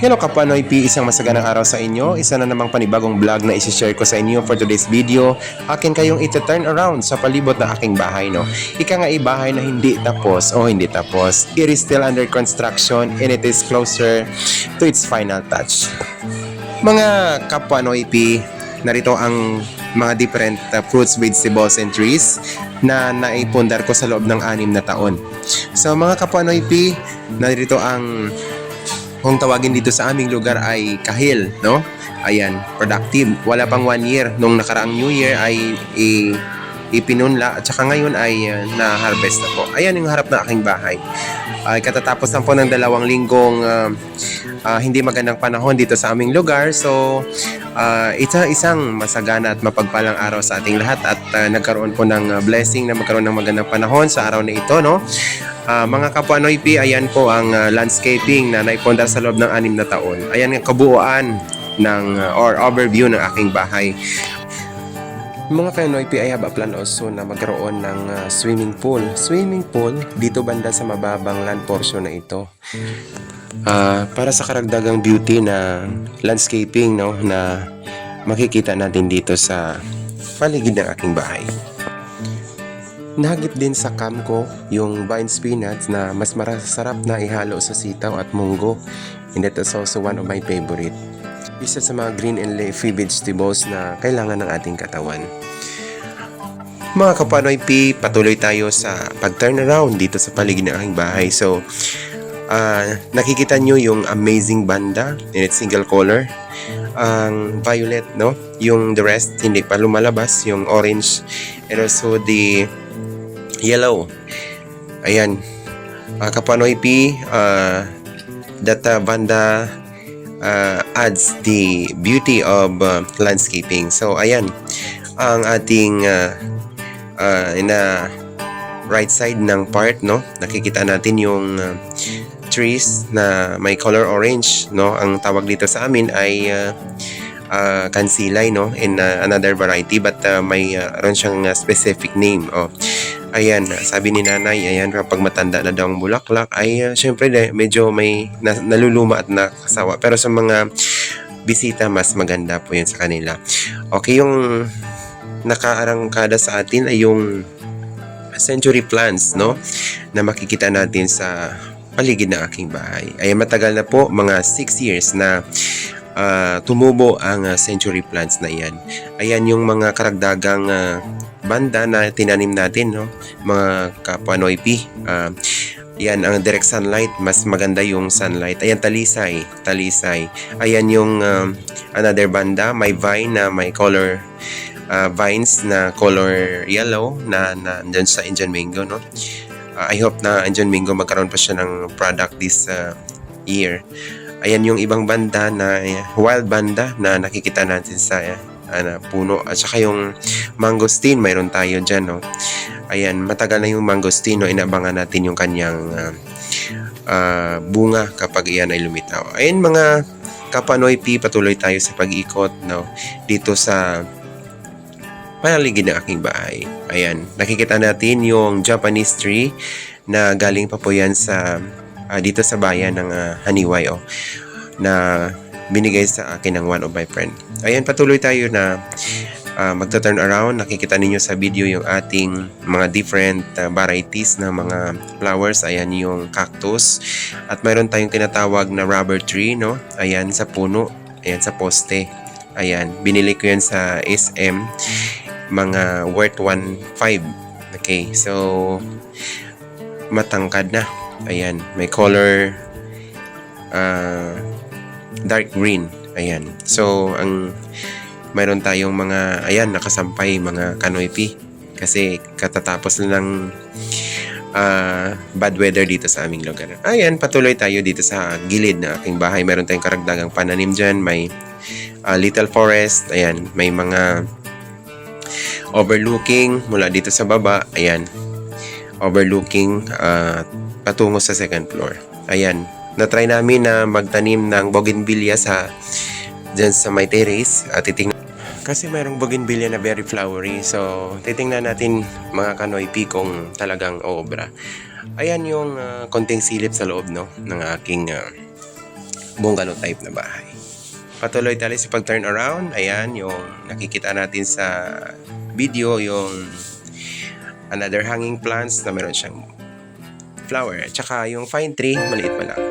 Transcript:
Hello Kapanoy P, isang masaganang araw sa inyo. Isa na namang panibagong vlog na isi-share ko sa inyo for today's video. Akin kayong ito-turn around sa palibot ng aking bahay, no? Ika nga bahay na hindi tapos o hindi tapos. It is still under construction and it is closer to its final touch. Mga Kapanoy P, narito ang mga different uh, fruits, vegetables, and trees na naipundar ko sa loob ng anim na taon. So mga Kapanoy P, narito ang kung tawagin dito sa aming lugar ay kahil, no? Ayan, productive. Wala pang one year. Nung nakaraang New Year ay i, ipinunla at saka ngayon ay uh, na-harvest na po. Ayan yung harap ng aking bahay. Ay katatapos lang po ng dalawang linggong uh, uh, hindi magandang panahon dito sa aming lugar. So, uh, ito isang masagana at mapagpalang araw sa ating lahat at uh, nagkaroon po ng uh, blessing na magkaroon ng magandang panahon sa araw na ito, no? Ah, mga kapwa Noypi, ayan po ang ah, landscaping na naipondar sa loob ng anim na taon. Ayan ang kabuuan ng ah, or overview ng aking bahay. Mga ka-Noypi, I have a plan also na magkaroon ng ah, swimming pool. Swimming pool dito banda sa mababang land portion na ito. Ah, para sa karagdagang beauty na landscaping no na makikita natin dito sa paligid ng aking bahay. Nahagip din sa cam ko yung vine spinach na mas masarap na ihalo sa sitaw at munggo. And that is also one of my favorite. Isa sa mga green and leafy vegetables na kailangan ng ating katawan. Mga kapanoy P, patuloy tayo sa pag-turn around dito sa paligid ng aking bahay. So, ah, nakikita nyo yung amazing banda in its single color. Ang violet, no? Yung the rest, hindi pa lumalabas. Yung orange and also the yellow. Ayan. Uh, Kapanoy P, uh, uh, banda uh, adds the beauty of uh, landscaping. So, ayan. Ang ating uh, uh, na right side ng part, no? Nakikita natin yung uh, trees na may color orange, no? Ang tawag dito sa amin ay uh, uh, kansilay, no? In uh, another variety but uh, may uh, ron siyang uh, specific name. Oh. Ayan, sabi ni nanay, ayan, kapag matanda na daw ang bulaklak, ay uh, syempre medyo may na, naluluma at nakasawa. Pero sa mga bisita, mas maganda po yun sa kanila. Okay, yung nakaarangkada sa atin ay yung century plants, no? Na makikita natin sa paligid ng aking bahay. Ay matagal na po, mga 6 years na ah, tumubo ang ah, century plants na yan. Ayan yung mga karagdagang ah, banda na tinanim natin, no? Mga kapwa Noipi. Ah, yan ang direct sunlight, mas maganda yung sunlight. Ayan talisay, talisay. Ayan yung um, another banda, may vine na may color uh, vines na color yellow na nandun sa Indian mango, no? Uh, I hope na Indian mango magkaroon pa siya ng product this uh, year. Ayan yung ibang banda na uh, wild banda na nakikita natin sa uh, ano, puno. At saka yung mangosteen, mayroon tayo dyan, no? Ayan, matagal na yung mangosteen, no? Inabangan natin yung kanyang uh, uh, bunga kapag iyan ay lumitaw. Ayan mga kapanoy P, patuloy tayo sa pag-ikot, no? Dito sa paligid ng aking bahay. Ayan, nakikita natin yung Japanese tree na galing pa po yan sa ah, dito sa bayan ng uh, Haniway oh, na binigay sa akin ng one of my friend. Ayan, patuloy tayo na uh, magta-turn around. Nakikita ninyo sa video yung ating mga different ah, varieties ng mga flowers. Ayan yung cactus. At mayroon tayong tinatawag na rubber tree, no? Ayan sa puno. Ayan sa poste. Ayan, binili ko yan sa SM mga worth 1.5. Okay, so matangkad na. Ayan, may color uh, dark green. Ayan. So, ang mayroon tayong mga, ayan, nakasampay, mga kanoypi. Kasi katatapos lang ng ah, bad weather dito sa aming lugar. Ayan, patuloy tayo dito sa gilid ng aking bahay. Meron tayong karagdagang pananim dyan. May ah, little forest. Ayan, may mga overlooking mula dito sa baba. Ayan, overlooking ah, patungo sa second floor. Ayan, na-try namin na magtanim ng bougainvillea sa dyan sa may terrace at titingnan kasi mayroong bougainvillea na very flowery so titingnan natin mga kanoypi kung talagang obra ayan yung ah, konting silip sa loob no ng aking ah, bungalow type na bahay. Patuloy tayo sa pag-turn around. Ayan, yung nakikita natin sa video, yung another hanging plants na meron siyang flower. Tsaka yung fine tree, maliit pa lang.